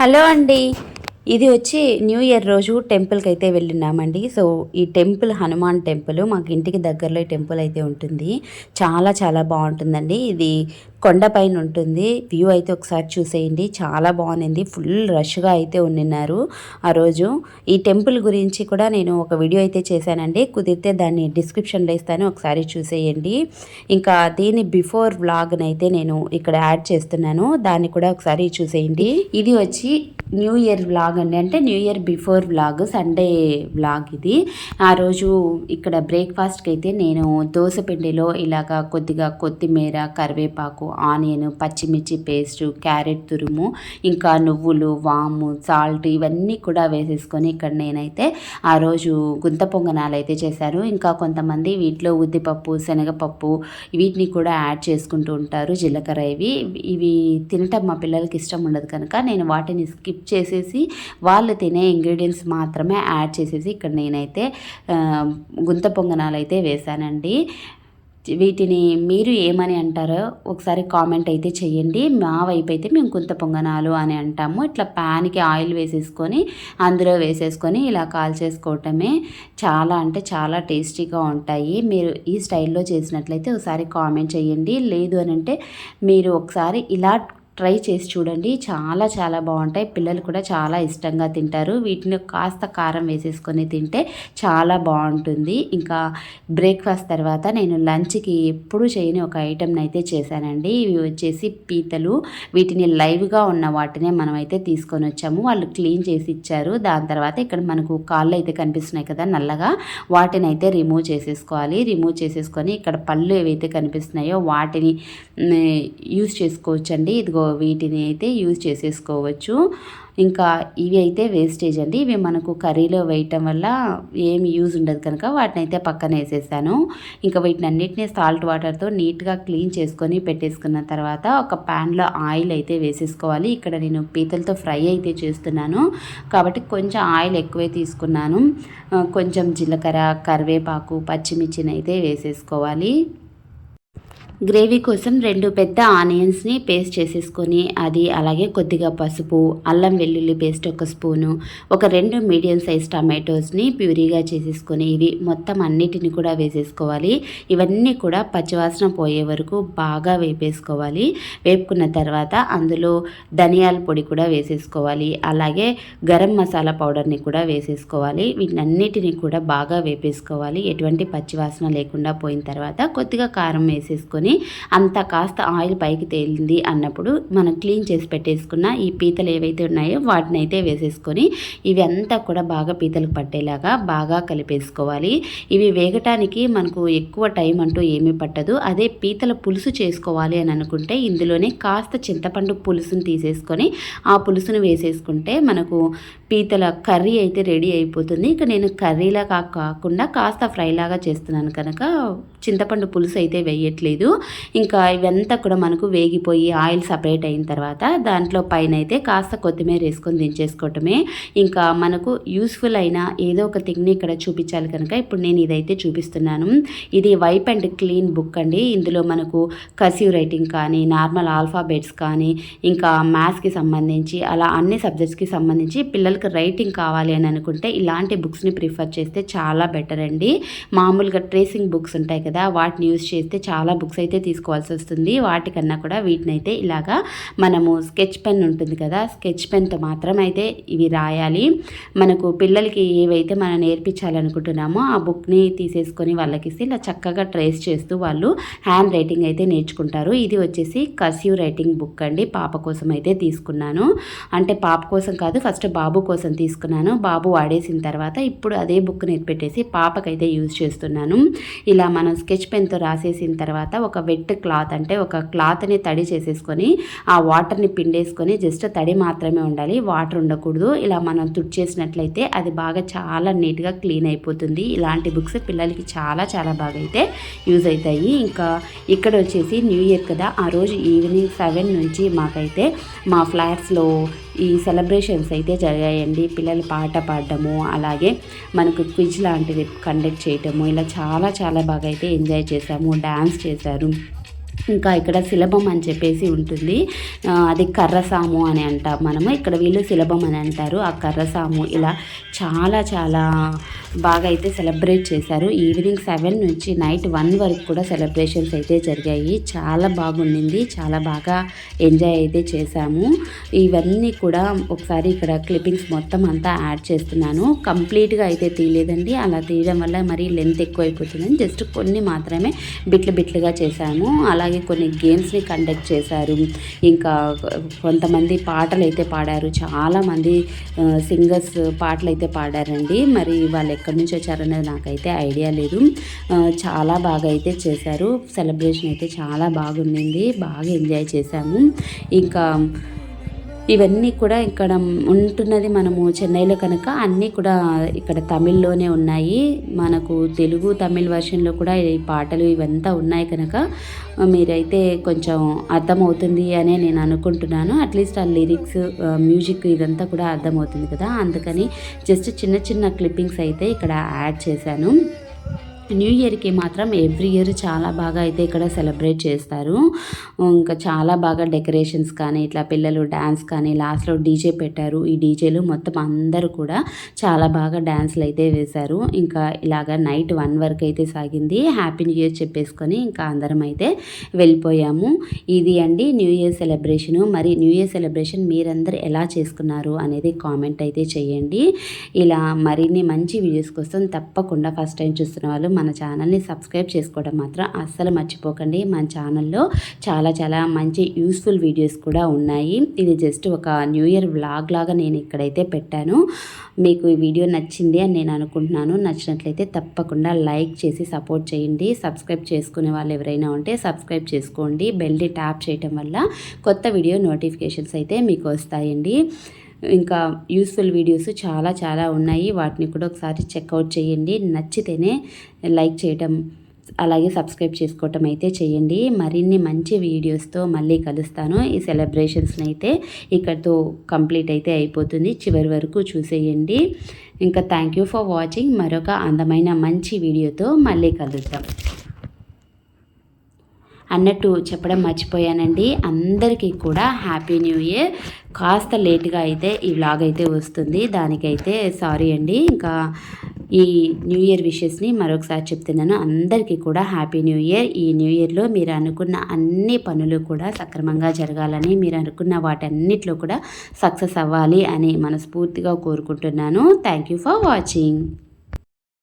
Hello అండి. ఇది వచ్చి న్యూ ఇయర్ రోజు టెంపుల్కి అయితే వెళ్ళినామండి. సో ఈ టెంపుల్ హనుమాన్ టెంపుల్ మాకు ఇంటికి దగ్గరలో ఈ టెంపుల్ అయితే ఉంటుంది. చాలా చాలా బాగుంటుందండి. ఇది కొండపైన ఉంటుంది. వ్యూ అయితే ఒకసారి చూసేయండి. చాలా బాగుంది. ఫుల్ రష్గా అయితే ఉండినారు. ఆ రోజు ఈ టెంపుల్ గురించి కూడా నేను ఒక వీడియో అయితే చేశానండి. కుదిరితే దాన్ని డిస్క్రిప్షన్లో ఇస్తాను. ఒకసారి చూసేయండి. ఇంకా దీని బిఫోర్ వ్లాగ్ని అయితే నేను ఇక్కడ యాడ్ చేస్తున్నాను. దాన్ని కూడా ఒకసారి చూసేయండి. ఇది వచ్చి న్యూ ఇయర్ వ్లాగ్ అండి. అంటే new year before vlog Sunday vlog ఇది. ఆ రోజు ఇక్కడ బ్రేక్ఫాస్ట్కి అయితే నేను దోశ పిండిలో ఇలాగా కొద్దిగా కొత్తిమీర కరివేపాకు ఆనియన్ పచ్చిమిర్చి పేస్ట్ క్యారెట్ తురుము ఇంకా నువ్వులు వాము సాల్ట్ ఇవన్నీ కూడా వేసేసుకొని ఇక్కడ నేనైతే ఆ రోజు గుంత పొంగనాలు అయితే చేశారు. ఇంకా కొంతమంది వీటిలో ఉద్దిపప్పు శనగపప్పు వీటిని కూడా యాడ్ చేసుకుంటూ ఉంటారు జీలకర్ర ఇవి. ఇవి తినటం మా పిల్లలకి ఇష్టం ఉండదు కనుక నేను వాటిని స్కిప్ చేసేసి వాళ్ళు తినే ఇంగ్రీడియంట్స్ మాత్రమే యాడ్ చేసేసి ఇక్కడ నేనైతే గుంత పొంగనాలు అయితే వేశానండి. వీటిని మీరు ఏమని అంటారో ఒకసారి కామెంట్ అయితే చేయండి మా వైపు అయితే మేము కుంత పొంగనాలు అని అంటాము. ఇట్లా ప్యాన్కి ఆయిల్ వేసేసుకొని అందులో వేసేసుకొని ఇలా కాల్చేసుకోవటమే చాలా అంటే చాలా టేస్టీగా ఉంటాయి. మీరు ఈ స్టైల్లో చేసినట్లయితే ఒకసారి కామెంట్ చేయండి లేదు అని అంటే మీరు ఒకసారి ఇలా ట్రై చేసి చూడండి. చాలా చాలా బాగుంటాయి. పిల్లలు కూడా చాలా ఇష్టంగా తింటారు. వీటిని కాస్త కారం వేసేసుకొని తింటే చాలా బాగుంటుంది. ఇంకా బ్రేక్ఫాస్ట్ తర్వాత నేను లంచ్కి ఎప్పుడు చేయని ఒక ఐటెంని అయితే చేశానండి. ఇవి వచ్చేసి పీతలు. వీటిని లైవ్గా ఉన్న వాటినే మనం అయితే తీసుకొని వచ్చాము. వాళ్ళు క్లీన్ చేసి ఇచ్చారు. దాని తర్వాత ఇక్కడ మనకు కాళ్ళు అయితే కనిపిస్తున్నాయి కదా నల్లగా. వాటిని అయితే రిమూవ్ చేసేసుకోవాలి. రిమూవ్ చేసేసుకొని ఇక్కడ పళ్ళు ఏవైతే కనిపిస్తున్నాయో వాటిని యూస్ చేసుకోవచ్చండి. ఇదిగో వీటిని అయితే యూజ్ చేసేసుకోవచ్చు. ఇంకా ఇవి అయితే వేస్టేజ్ అండి. ఇవి మనకు కర్రీలో వేయటం వల్ల ఏమి యూజ్ ఉండదు కనుక వాటిని అయితే పక్కన వేసేసాను. ఇంకా వీటిని అన్నిటిని సాల్ట్ వాటర్తో నీట్గా క్లీన్ చేసుకొని పెట్టేసుకున్న తర్వాత ఒక ప్యాన్లో ఆయిల్ అయితే వేసేసుకోవాలి. ఇక్కడ నేను పీతలతో ఫ్రై అయితే చేస్తున్నాను. కాబట్టి కొంచెం ఆయిల్ ఎక్కువే తీసుకున్నాను. కొంచెం జీలకర్ర కరివేపాకు పచ్చిమిర్చిని అయితే వేసేసుకోవాలి. గ్రేవీ కోసం రెండు పెద్ద ఆనియన్స్ని పేస్ట్ చేసేసుకొని అది అలాగే కొద్దిగా పసుపు అల్లం వెల్లుల్లి పేస్ట్ ఒక స్పూను ఒక రెండు మీడియం సైజ్ టమాటోస్ని ప్యూరీగా చేసేసుకొని ఇవి మొత్తం అన్నిటిని కూడా వేసేసుకోవాలి. ఇవన్నీ కూడా పచ్చివాసన పోయే వరకు బాగా వేపేసుకోవాలి. వేపుకున్న తర్వాత అందులో ధనియాల పొడి కూడా వేసేసుకోవాలి. అలాగే గరం మసాలా పౌడర్ని కూడా వేసేసుకోవాలి. వీటన్నిటిని కూడా బాగా వేపేసుకోవాలి. ఎటువంటి పచ్చివాసన లేకుండా పోయిన తర్వాత కొద్దిగా కారం వేసేసుకొని అంత కాస్త ఆయిల్ పైకి తేలింది అన్నప్పుడు మనం క్లీన్ చేసి పెట్టేసుకున్న ఈ పీతలు ఏవైతే ఉన్నాయో వాటిని అయితే వేసేసుకొని ఇవి అంతా కూడా బాగా పీతలకు పట్టేలాగా బాగా కలిపేసుకోవాలి. ఇవి వేగటానికి మనకు ఎక్కువ టైం అంటూ ఏమీ పట్టదు. అదే పీతల పులుసు చేసుకోవాలి అని అనుకుంటే ఇందులోనే కాస్త చింతపండు పులుసును తీసేసుకొని ఆ పులుసును వేసేసుకుంటే మనకు పీతల కర్రీ అయితే రెడీ అయిపోతుంది. ఇక నేను కర్రీలా కాకుండా కాస్త ఫ్రైలాగా చేస్తున్నాను కనుక చింతపండు పులుసు అయితే వేయట్లేదు. ఇంకా ఇవంతా కూడా మనకు వేగిపోయి ఆయిల్ సపరేట్ అయిన తర్వాత దాంట్లో పైన అయితే కాస్త కొత్తిమీర వేసుకొని దించేసుకోవటమే. ఇంకా మనకు యూస్ఫుల్ అయిన ఏదో ఒక థింగ్ని ఇక్కడ చూపించాలి కనుక ఇప్పుడు నేను ఇదైతే చూపిస్తున్నాను. ఇది వైప్ అండ్ క్లీన్ బుక్ అండి. ఇందులో మనకు కసివ్ రైటింగ్ కానీ నార్మల్ ఆల్ఫాబెట్స్ కానీ ఇంకా మ్యాథ్స్కి సంబంధించి అలా అన్ని సబ్జెక్ట్స్కి సంబంధించి పిల్లలకి రైటింగ్ కావాలి అని అనుకుంటే ఇలాంటి బుక్స్ని ప్రిఫర్ చేస్తే చాలా బెటర్ అండి. మామూలుగా ట్రేసింగ్ బుక్స్ ఉంటాయి కదా వాటిని యూస్ చేస్తే చాలా బుక్స్ అయితే తీసుకోవాల్సి వస్తుంది. వాటికన్నా కూడా వీటిని అయితే ఇలాగా మనము స్కెచ్ పెన్ ఉంటుంది కదా స్కెచ్ పెన్తో మాత్రం అయితే ఇవి రాయాలి. మనకు పిల్లలకి ఏవైతే మనం నేర్పించాలనుకుంటున్నామో ఆ బుక్ని తీసేసుకొని వాళ్ళకి ఇలా చక్కగా ట్రేస్ చేస్తూ వాళ్ళు హ్యాండ్ రైటింగ్ అయితే నేర్చుకుంటారు. ఇది వచ్చేసి కర్సివ్ రైటింగ్ బుక్ అండి. పాప కోసం అయితే తీసుకున్నాను. అంటే పాప కోసం కాదు ఫస్ట్ బాబు కోసం తీసుకున్నాను. బాబు వాడేసిన తర్వాత ఇప్పుడు అదే బుక్ని ఎత్తిపెట్టేసి పాపకైతే యూజ్ చేస్తున్నాను. ఇలా మనం స్కెచ్ పెన్తో రాసేసిన తర్వాత ఒక వెట్ క్లాత్ అంటే ఒక క్లాత్ని తడి చేసేసుకొని ఆ వాటర్ని పిండేసుకొని జస్ట్ తడి మాత్రమే ఉండాలి. వాటర్ ఉండకూడదు. ఇలా మనం తుడిచేసినట్లయితే అది బాగా చాలా నీట్గా క్లీన్ అయిపోతుంది. ఇలాంటి బుక్స్ పిల్లలకి చాలా చాలా బాగా అయితే యూజ్ అవుతాయి. ఇంకా ఇక్కడ వచ్చేసి న్యూ ఇయర్ కదా ఆ రోజు ఈవినింగ్ సెవెన్ నుంచి మాకైతే మా ఫ్లాట్స్లో ఈ సెలబ్రేషన్స్ అయితే జరిగాయండి. పిల్లలు పాట పాడటము అలాగే మనకు క్విజ్ లాంటిది కండక్ట్ చేయటము ఇలా చాలా చాలా బాగా అయితే ఎంజాయ్ చేసాము డ్యాన్స్ చేశారు. ఇంకా ఇక్కడ సిలబం అని చెప్పేసి ఉంటుంది. అది కర్రసాము అని అంటాం మనము. ఇక్కడ వీళ్ళు సిలబం అని అంటారు. ఆ కర్రసాము ఇలా చాలా చాలా బాగా అయితే సెలబ్రేట్ చేశారు. ఈవినింగ్ సెవెన్ నుంచి నైట్ వన్ వరకు కూడా సెలబ్రేషన్స్ అయితే జరిగాయి. చాలా బాగుండింది. చాలా బాగా ఎంజాయ్ అయితే చేశాము. ఇవన్నీ కూడా ఒకసారి ఇక్కడ క్లిప్పింగ్స్ మొత్తం అంతా యాడ్ చేస్తున్నాను. కంప్లీట్గా అయితే తీయలేదండి. అలా తీయడం వల్ల మరీ లెంత్ ఎక్కువైపోతుందని జస్ట్ కొన్ని మాత్రమే బిట్లు బిట్లుగా చేశాము. అలాగే కొన్ని గేమ్స్ని కండక్ట్ చేశారు. ఇంకా కొంతమంది పాటలు అయితే పాడారు. చాలామంది సింగర్స్ పాటలు అయితే పాడారండి. మరి వాళ్ళు ఎక్కడి నుంచి వచ్చారనేది నాకైతే ఐడియా లేదు. చాలా బాగా అయితే చేశారు. సెలబ్రేషన్ అయితే చాలా బాగుండింది. బాగా ఎంజాయ్ చేశాము. ఇంకా ఇవన్నీ కూడా ఇక్కడ ఉంటున్నది మనము చెన్నైలో కనుక. అన్నీ కూడా ఇక్కడ తమిళ్ళోనే ఉన్నాయి. మనకు తెలుగు తమిళ్ వర్షన్లో కూడా ఈ పాటలు ఇవంతా ఉన్నాయి కనుక. మీరైతే కొంచెం అర్థమవుతుంది అనే నేను అనుకుంటున్నాను. అట్లీస్ట్ ఆ లిరిక్స్ మ్యూజిక్ ఇదంతా కూడా అర్థమవుతుంది కదా. అందుకని జస్ట్ చిన్న చిన్న క్లిప్పింగ్స్ అయితే ఇక్కడ యాడ్ చేశాను. న్యూ ఇయర్కి మాత్రం ఎవ్రీ ఇయర్ చాలా బాగా అయితే ఇక్కడ సెలబ్రేట్ చేస్తారు. ఇంకా చాలా బాగా డెకరేషన్స్ కానీ ఇట్లా పిల్లలు డ్యాన్స్ కానీ లాస్ట్లో డీజే పెట్టారు. ఈ డీజేలు మొత్తం అందరూ కూడా చాలా బాగా డ్యాన్స్లు అయితే వేశారు. ఇంకా ఇలాగా నైట్ వన్ వరకు అయితే సాగింది. హ్యాపీ న్యూ ఇయర్ చెప్పేసుకొని ఇంకా అందరం అయితే వెళ్ళిపోయాము. ఇది అండి న్యూ ఇయర్ సెలబ్రేషన్. మరి న్యూ ఇయర్ సెలబ్రేషన్ మీరందరూ ఎలా చేసుకున్నారు అనేది కామెంట్ అయితే చేయండి. ఇలా మరిన్ని మంచి వీడియోస్ కోసం తప్పకుండా ఫస్ట్ టైం చూస్తున్న వాళ్ళు మన ఛానల్ని సబ్స్క్రైబ్ చేసుకోవడం మాత్రం అస్సలు మర్చిపోకండి. మన ఛానల్లో చాలా చాలా మంచి యూస్ఫుల్ వీడియోస్ కూడా ఉన్నాయి. ఇది జస్ట్ ఒక న్యూ ఇయర్ వ్లాగ్ లాగా నేను ఇక్కడైతే పెట్టాను. మీకు ఈ వీడియో నచ్చింది అని నేను అనుకుంటున్నాను. నచ్చినట్లయితే తప్పకుండా లైక్ చేసి సపోర్ట్ చేయండి. సబ్స్క్రైబ్ చేసుకునే వాళ్ళు ఎవరైనా ఉంటే సబ్స్క్రైబ్ చేసుకోండి. బెల్ని ట్యాప్ చేయటం వల్ల కొత్త వీడియో నోటిఫికేషన్స్ అయితే మీకు వస్తాయండి. ఇంకా యూస్ఫుల్ వీడియోస్ చాలా చాలా ఉన్నాయి. వాటిని కూడా ఒకసారి చెక్అవుట్ చేయండి. నచ్చితేనే లైక్ చేయటం అలాగే సబ్స్క్రైబ్ చేసుకోవటం అయితే చేయండి. మరిన్ని మంచి వీడియోస్తో మళ్ళీ కలుస్తాను. ఈ సెలబ్రేషన్స్ని అయితే ఇక్కడితో కంప్లీట్ అయితే అయిపోతుంది. చివరి వరకు చూసేయండి. ఇంకా థ్యాంక్ యూ ఫర్ వాచింగ్ మరొక అందమైన మంచి వీడియోతో మళ్ళీ కలుద్దాం. అన్నట్టు చెప్పడం మర్చిపోయానండి. అందరికీ కూడా హ్యాపీ న్యూ ఇయర్ కాస్త లేట్గా అయితే ఈ వ్లాగ్ అయితే వస్తుంది. దానికైతే సారీ అండి. ఇంకా ఈ న్యూ ఇయర్ విషెస్ని మరొకసారి చెప్తున్నాను. అందరికీ కూడా హ్యాపీ న్యూ ఇయర్ ఈ న్యూ ఇయర్లో మీరు అనుకున్న అన్ని పనులు కూడా సక్రమంగా జరగాలని మీరు అనుకున్న వాటన్నిటిలో కూడా సక్సెస్ అవ్వాలి అని మనస్ఫూర్తిగా కోరుకుంటున్నాను. Thank you for watching